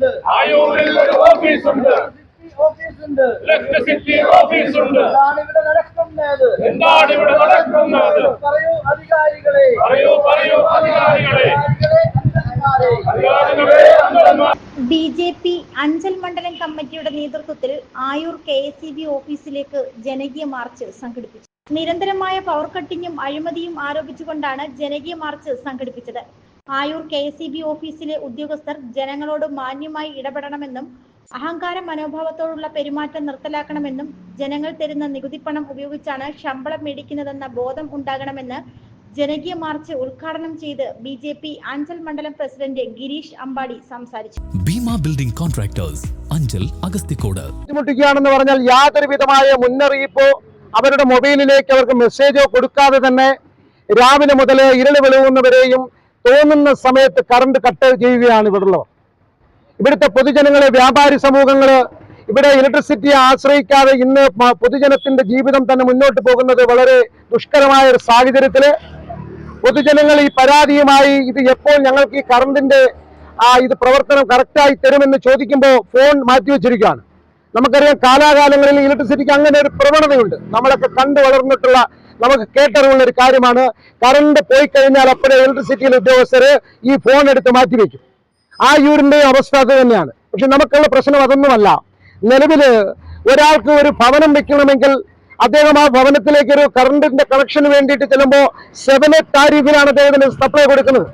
ഓഫീസുണ്ട് ആയൂരിൽ ഒരു ഓഫീസുണ്ട് ഓഫീസുണ്ട് ഇലക്ട്രിസിറ്റി ഓഫീസുണ്ട് എന്താണ് ഇവിടെ നടക്കുന്നത്? എന്താണ് ഇവിടെ നടക്കുന്നത്? പറയൂ അധികാരികളെ. പറയൂ അധികാരികളെ. ബി ജെ പി അഞ്ചൽ മണ്ഡലം കമ്മിറ്റിയുടെ നേതൃത്വത്തിൽ Ayoor K S E B ഓഫീസിലേക്ക് ജനകീയ മാർച്ച് സംഘടിപ്പിച്ചു. നിരന്തരമായ പവർ കട്ടിങ്ങും അഴിമതിയും ആരോപിച്ചുകൊണ്ടാണ് ജനകീയ മാർച്ച് സംഘടിപ്പിച്ചത്. Ayoor K S E B ഓഫീസിലെ ഉദ്യോഗസ്ഥർ ജനങ്ങളോട് മാന്യമായി ഇടപെടണമെന്നും അഹങ്കാര മനോഭാവത്തോടുള്ള പെരുമാറ്റം നിർത്തലാക്കണമെന്നും ജനങ്ങൾ തരുന്ന നികുതിപ്പണം ഉപയോഗിച്ചാണ് ശമ്പളം മേടിക്കുന്നതെന്ന ബോധം ഉണ്ടാകണമെന്ന് ജനകീയ മാർച്ച് ഉദ്ഘാടനം ചെയ്ത് ബി ജെ പി അഞ്ചൽ മണ്ഡലം പ്രസിഡന്റ് ഗിരീഷ് അമ്പാടി സംസാരിച്ചു. Bheema building contractors Anchal Agasthikode. ബുദ്ധിമുട്ടിക്കുകയാണെന്ന് പറഞ്ഞാൽ യാതൊരു വിധമായ മുന്നറിയിപ്പോ അവരുടെ മൊബൈലിലേക്ക് അവർക്ക് മെസ്സേജോ കൊടുക്കാതെ തന്നെ രാവിലെ മുതൽ ഇരുൾ വെളുകുന്നവരെയും തോന്നുന്ന സമയത്ത് കറണ്ട് കട്ട് ചെയ്യുകയാണ് ഇവിടെയുള്ളവർ ഇവിടുത്തെ പൊതുജനങ്ങളെ വ്യാപാരി സമൂഹങ്ങൾ ഇവിടെ ഇലക്ട്രിസിറ്റിയെ ആശ്രയിക്കാതെ ഇന്ന് പൊതുജനത്തിന്റെ ജീവിതം തന്നെ മുന്നോട്ട് പോകുന്നത് വളരെ ദുഷ്കരമായ ഒരു സാഹചര്യത്തിൽ. പൊതുജനങ്ങൾ ഈ പരാതിയുമായി ഇത് എപ്പോൾ ഞങ്ങൾക്ക് ഈ കറണ്ടിന്റെ ആ ഇത് പ്രവർത്തനം കറക്റ്റായി തരുമെന്ന് ചോദിക്കുമ്പോൾ ഫോൺ മാറ്റിവെച്ചിരിക്കുകയാണ് നമുക്കറിയാം കാലാകാലങ്ങളിൽ ഇലക്ട്രിസിറ്റിക്ക് അങ്ങനെ ഒരു പ്രവണതയുണ്ട്. നമ്മളൊക്കെ കണ്ടു വളർന്നിട്ടുള്ള നമുക്ക് കേട്ടറിവുള്ള ഒരു കാര്യമാണ്. കറണ്ട് പോയി കഴിഞ്ഞാൽ അപ്പോഴേ ഇലക്ട്രിസിറ്റിയിലെ ഉദ്യോഗസ്ഥര് ഈ ഫോൺ എടുത്ത് മാറ്റിവെക്കും ആ യൂരിന്റെയും അവസ്ഥ അത് തന്നെയാണ്. പക്ഷെ നമുക്കുള്ള പ്രശ്നം അതൊന്നുമല്ല. നിലവിൽ ഒരാൾക്ക് ഒരു ഭവനം വെക്കണമെങ്കിൽ അദ്ദേഹം ആ ഭവനത്തിലേക്ക് ഒരു കറണ്ടിന്റെ കണക്ഷന് വേണ്ടിയിട്ട് ചെല്ലുമ്പോൾ സെവൻ താരീഫിലാണ് അദ്ദേഹത്തിന് സപ്ലൈ കൊടുക്കുന്നത്.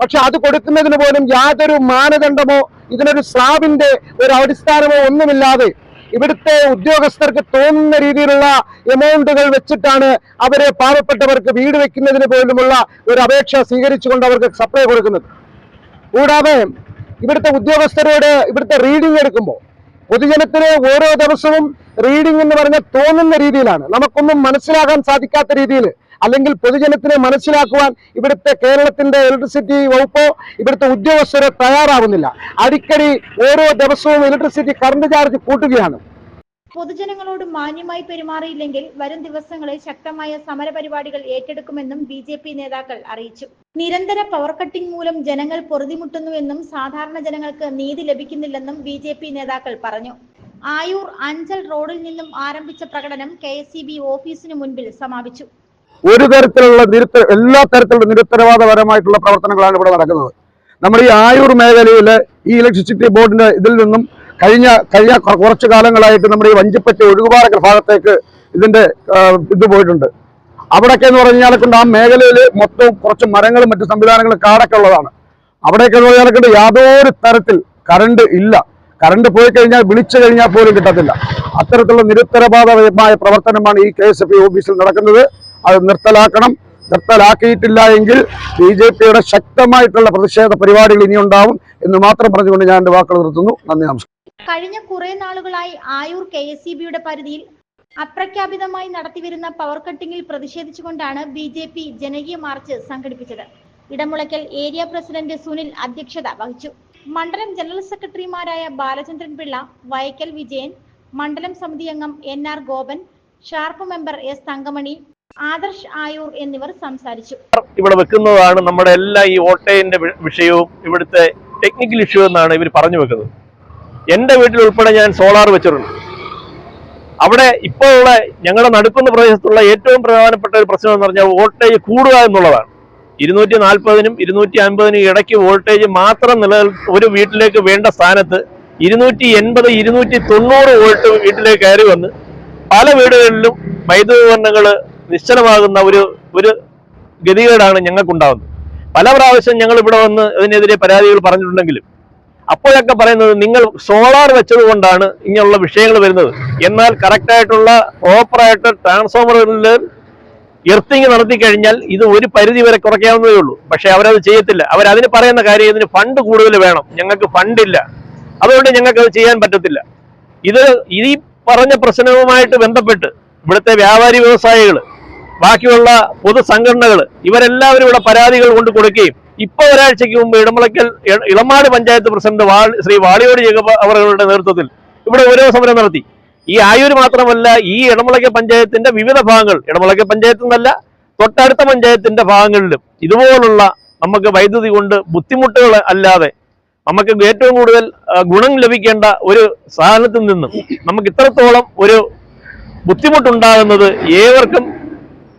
പക്ഷെ അത് കൊടുക്കുന്നതിന് പോലും യാതൊരു മാനദണ്ഡമോ ഇതിനൊരു സ്ലാബിന്റെ ഒരു അടിസ്ഥാനമോ ഒന്നുമില്ലാതെ ഇവിടുത്തെ ഉദ്യോഗസ്ഥർക്ക് തോന്നുന്ന രീതിയിലുള്ള എമൗണ്ടുകൾ വെച്ചിട്ടാണ് അവരെ പാവപ്പെട്ടവർക്ക് വീട് വെക്കുന്നതിന് പോലുമുള്ള ഒരു അപേക്ഷ സ്വീകരിച്ചുകൊണ്ട് അവർക്ക് സപ്ലൈ കൊടുക്കുന്നത്. കൂടാതെ ഇവിടുത്തെ ഉദ്യോഗസ്ഥരോട് ഇവിടുത്തെ റീഡിംഗ് എടുക്കുമ്പോൾ പൊതുജനത്തിന് ഓരോ ദിവസവും റീഡിംഗ് എന്ന് പറഞ്ഞാൽ തോന്നുന്ന രീതിയിലാണ്. നമുക്കൊന്നും മനസ്സിലാകാൻ സാധിക്കാത്ത രീതിയിൽ അല്ലെങ്കിൽ പൊതുജനത്തിനെ മനസ്സിലാക്കുവാൻ ഇവിടുത്തെ കേരളത്തിന്റെ ഇലക്ട്രിസിറ്റി വകുപ്പോ ഇവിടുത്തെ ഉദ്യോഗസ്ഥരോ തയ്യാറാവുന്നില്ല. അടിക്കടി ഓരോ ദിവസവും ഇലക്ട്രിസിറ്റി കറണ്ട് ചാർജ് കൂട്ടുകയാണ്. പൊതുജനങ്ങളോട് മാന്യമായി പെരുമാറിയില്ലെങ്കിൽ വരും ദിവസങ്ങളിൽ ശക്തമായ സമരപരിപാടികൾ ഏറ്റെടുക്കുമെന്നും ബി ജെ പി നേതാക്കൾ അറിയിച്ചു. നിരന്തര പവർ കട്ടിംഗ് മൂലം ജനങ്ങൾ പൊറുതിമുട്ടുന്നുവെന്നും സാധാരണ ജനങ്ങൾക്ക് നീതി ലഭിക്കുന്നില്ലെന്നും ബി ജെ പി നേതാക്കൾ പറഞ്ഞു. ആയൂർ അഞ്ചൽ റോഡിൽ നിന്നും ആരംഭിച്ച പ്രകടനം കെ എസ് ഓഫീസിന് മുൻപിൽ സമാപിച്ചു. ഒരു തരത്തിലുള്ള നിരുത്തര എല്ലാ തരത്തിലുള്ള നിരുത്തരവാദപരമായിട്ടുള്ള പ്രവർത്തനങ്ങളാണ് ഇവിടെ നടക്കുന്നത്. നമ്മുടെ ഈ ആയൂർ മേഖലയിലെ ഈ ഇലക്ട്രിസിറ്റി ബോർഡിന്റെ ഇതിൽ നിന്നും കഴിഞ്ഞ കഴിഞ്ഞ കുറച്ചു കാലങ്ങളായിട്ട് നമ്മുടെ ഈ വഞ്ചിപ്പറ്റ ഒഴുകുപാറക്കൽ ഭാഗത്തേക്ക് ഇതിന്റെ ഇത് പോയിട്ടുണ്ട്. അവിടെയൊക്കെ എന്ന് പറഞ്ഞാൽ കൊണ്ട് ആ മേഖലയിൽ മൊത്തം കുറച്ച് മരങ്ങളും മറ്റു സംവിധാനങ്ങളും കാടൊക്കെ ഉള്ളതാണ്. അവിടെയൊക്കെ എന്ന് പറഞ്ഞാൽ കൊണ്ട് യാതൊരു തരത്തിൽ കറണ്ട് ഇല്ല. കറണ്ട് പോയി കഴിഞ്ഞാൽ വിളിച്ചു കഴിഞ്ഞാൽ പോലും കിട്ടത്തില്ല. അത്തരത്തിലുള്ള നിരുത്തരവാദമായ പ്രവർത്തനമാണ് ഈ കെ എസ് എഫ് ഓഫീസിൽ നടക്കുന്നത്. അത് നിർത്തലാക്കണം. നിർത്തലാക്കിയിട്ടില്ല എങ്കിൽ ബി ജെ പിയുടെ ശക്തമായിട്ടുള്ള പ്രതിഷേധ പരിപാടികൾ ഇനിയുണ്ടാവും എന്ന് മാത്രം പറഞ്ഞുകൊണ്ട് ഞാൻ എന്റെ വാക്കുകൾ നിർത്തുന്നു. നന്ദി നമസ്കാരം. കഴിഞ്ഞ കുറെ നാളുകളായി ആയൂർ കെ എസ് ഇ ബിയുടെ പരിധിയിൽ അപ്രഖ്യാപിതമായി നടത്തിവരുന്ന പവർ കട്ടിങ്ങിൽ പ്രതിഷേധിച്ചുകൊണ്ടാണ് ബി ജെ പി ജനകീയ മാർച്ച് സംഘടിപ്പിച്ചത്. ഇടമുളയ്ക്കൽ ഏരിയ പ്രസിഡന്റ് സുനിൽ അധ്യക്ഷത വഹിച്ചു. മണ്ഡലം ജനറൽ സെക്രട്ടറിമാരായ ബാലചന്ദ്രൻ പിള്ള വയക്കൽ വിജയൻ മണ്ഡലം സമിതി അംഗം N R Gopan sharp member S Thankamani Adarsh Ayur എന്നിവർ സംസാരിച്ചു. ഇവിടെ വെക്കുന്നതാണ് നമ്മുടെ എല്ലാ ഈ ഓട്ടയിന്റെ വിഷയവും ഇവിടുത്തെ ടെക്നിക്കൽ ഇഷ്യൂ എന്നാണ് ഇവർ പറഞ്ഞു വെക്കുന്നത്. എന്റെ വീട്ടിൽ ഉൾപ്പെടെ ഞാൻ സോളാർ വെച്ചിട്ടുണ്ട്. അവിടെ ഇപ്പോൾ ഉള്ള ഞങ്ങളുടെ നടുക്കുന്ന പ്രദേശത്തുള്ള ഏറ്റവും പ്രധാനപ്പെട്ട ഒരു പ്രശ്നം എന്ന് പറഞ്ഞാൽ വോൾട്ടേജ് കൂടുക എന്നുള്ളതാണ്. ഇരുന്നൂറ്റി നാൽപ്പതിനും ഇരുന്നൂറ്റി അൻപതിനും ഇടയ്ക്ക് വോൾട്ടേജ് മാത്രം നിലനിൽ ഒരു വീട്ടിലേക്ക് വേണ്ട സ്ഥാനത്ത് ഇരുന്നൂറ്റി എൺപത് ഇരുന്നൂറ്റി തൊണ്ണൂറ് വോൾട്ട് വീട്ടിലേക്ക് കയറി വന്ന് പല വീടുകളിലും വൈദ്യുതോപകരണങ്ങൾ നിശ്ചലമാകുന്ന ഒരു ഒരു ഗതികേടാണ് ഞങ്ങൾക്കുണ്ടാകുന്നത് പല പ്രാവശ്യം ഞങ്ങൾ ഇവിടെ വന്ന് അതിനെതിരെ പരാതികൾ പറഞ്ഞിട്ടുണ്ടെങ്കിലും അപ്പോഴൊക്കെ പറയുന്നത് നിങ്ങൾ സോളാർ വെച്ചത് കൊണ്ടാണ് ഇങ്ങനെയുള്ള വിഷയങ്ങൾ വരുന്നത്. എന്നാൽ കറക്റ്റായിട്ടുള്ള പ്രോപ്പറായിട്ട് ട്രാൻസ്ഫോമറിൽ എർത്തിങ് നടത്തി കഴിഞ്ഞാൽ ഇത് ഒരു പരിധി വരെ കുറയ്ക്കാവുന്നതേ ഉള്ളൂ. പക്ഷെ അവരത് ചെയ്യത്തില്ല. അവരതിന് പറയുന്ന കാര്യം ഇതിന് ഫണ്ട് കൂടുതൽ വേണം. ഞങ്ങൾക്ക് ഫണ്ടില്ല അതുകൊണ്ട് ഞങ്ങൾക്ക് അത് ചെയ്യാൻ പറ്റത്തില്ല. ഇത് ഈ പറഞ്ഞ പ്രശ്നവുമായിട്ട് ബന്ധപ്പെട്ട് ഇവിടുത്തെ വ്യാപാരി വ്യവസായികൾ ബാക്കിയുള്ള പൊതുസംഘടനകൾ ഇവരെല്ലാവരും ഇവിടെ പരാതികൾ കൊണ്ട് കൊടുക്കുകയും ഇപ്പൊ ഒരാഴ്ചയ്ക്ക് മുമ്പ് ഇടമുളയ്ക്കൽ ഇളമാട് പഞ്ചായത്ത് പ്രസിഡന്റ് ശ്രീ വാളിയോട് ജേക്കബ് അവരുടെ നേതൃത്വത്തിൽ ഇവിടെ ഓരോ സമരം നടത്തി. ഈ ആയൂർ മാത്രമല്ല ഈ ഇടമുളയ്ക്കൽ പഞ്ചായത്തിന്റെ വിവിധ ഭാഗങ്ങൾ ഇടമുളയ്ക്കൽ പഞ്ചായത്ത് എന്നല്ല തൊട്ടടുത്ത പഞ്ചായത്തിന്റെ ഭാഗങ്ങളിലും ഇതുപോലുള്ള നമുക്ക് വൈദ്യുതി കൊണ്ട് ബുദ്ധിമുട്ടുകൾ അല്ലാതെ നമുക്ക് ഏറ്റവും കൂടുതൽ ഗുണം ലഭിക്കേണ്ട ഒരു സാധനത്തിൽ നിന്നും നമുക്ക് ഇത്രത്തോളം ഒരു ബുദ്ധിമുട്ടുണ്ടാകുന്നത് ഏവർക്കും